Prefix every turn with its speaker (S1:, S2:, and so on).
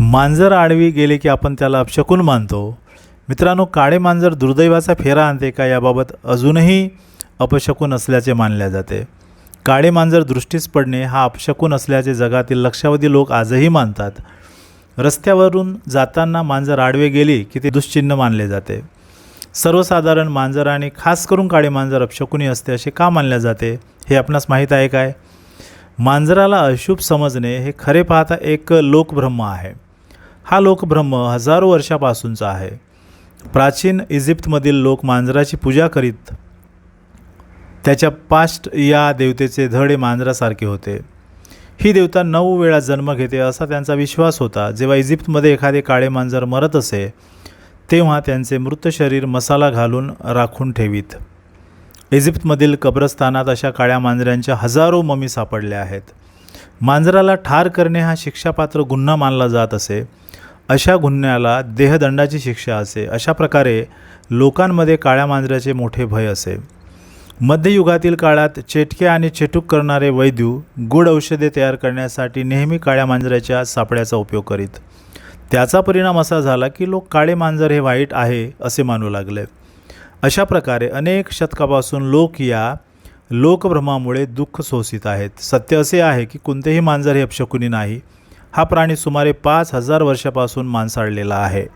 S1: मांजर आडवी गेले की आपण त्याला अपशकून मानतो. मित्रांनो काळे मांजर दुर्दैवाचा फेरा आणते का याबाबत अजूनही अपशकून असल्याचे मानले जाते. काळे मांजर दृष्टीस पडणे हा अपशकून असल्याचे जगातील लक्षावधी लोक आजही मानतात. रस्त्यावरून जाताना मांजर आडवे गेली की ते दुश्चिन्ह मानले जाते. सर्वसाधारण मांजर आणि खास करून काळे मांजर अपशकुनी असते असे का मानले जाते हे आपणास माहीत आहे काय? मांजराला अशुभ समजणे हे खरे पाहता एक लोकब्रह्म आहे. हा लोकभ्रम हजारो वर्षापासूनचा आहे. प्राचीन इजिप्तमधील लोक मांजराची पूजा करीत त्याच्या पास्ट या देवतेचे धडे मांजरासारखे होते. ही देवता नऊ वेळा जन्म घेते असा त्यांचा विश्वास होता. जेव्हा इजिप्तमध्ये एखादे काळे मांजर मरत असे तेव्हा त्यांचे मृत शरीर मसाला घालून राखून ठेवीत. इजिप्तमधील कब्रस्तानात अशा काळ्या मांजरांच्या हजारो ममी सापडल्या आहेत. मांजराला ठार करणे हा शिक्षापात्र गुन्हा मानला जात असे. अशा गुन्ह्याला देहदंडाची शिक्षा असे. अशा प्रकारे लोकांमध्ये काळ्या मांजराचे मोठे भय असे. मध्ययुगातील काळात चेटके आणि चेटूक करणारे वैद्यू गुड औषधे तयार करण्यासाठी नेहमी काळ्या मांजराच्या सापड्याचा उपयोग करीत. त्याचा परिणाम असा झाला की लोक काळे मांजर हे वाईट आहे असे मानू लागले. अशा प्रकारे अनेक शतकापासून लोक या लोकभ्रमामुळे दुःख सोसित आहेत. सत्य असे आहे की कोणतेही मांजर हे अपशकुनी नाही. हा प्राणी सुमारे पाच हजार वर्षापासून मांसाळलेला आहे.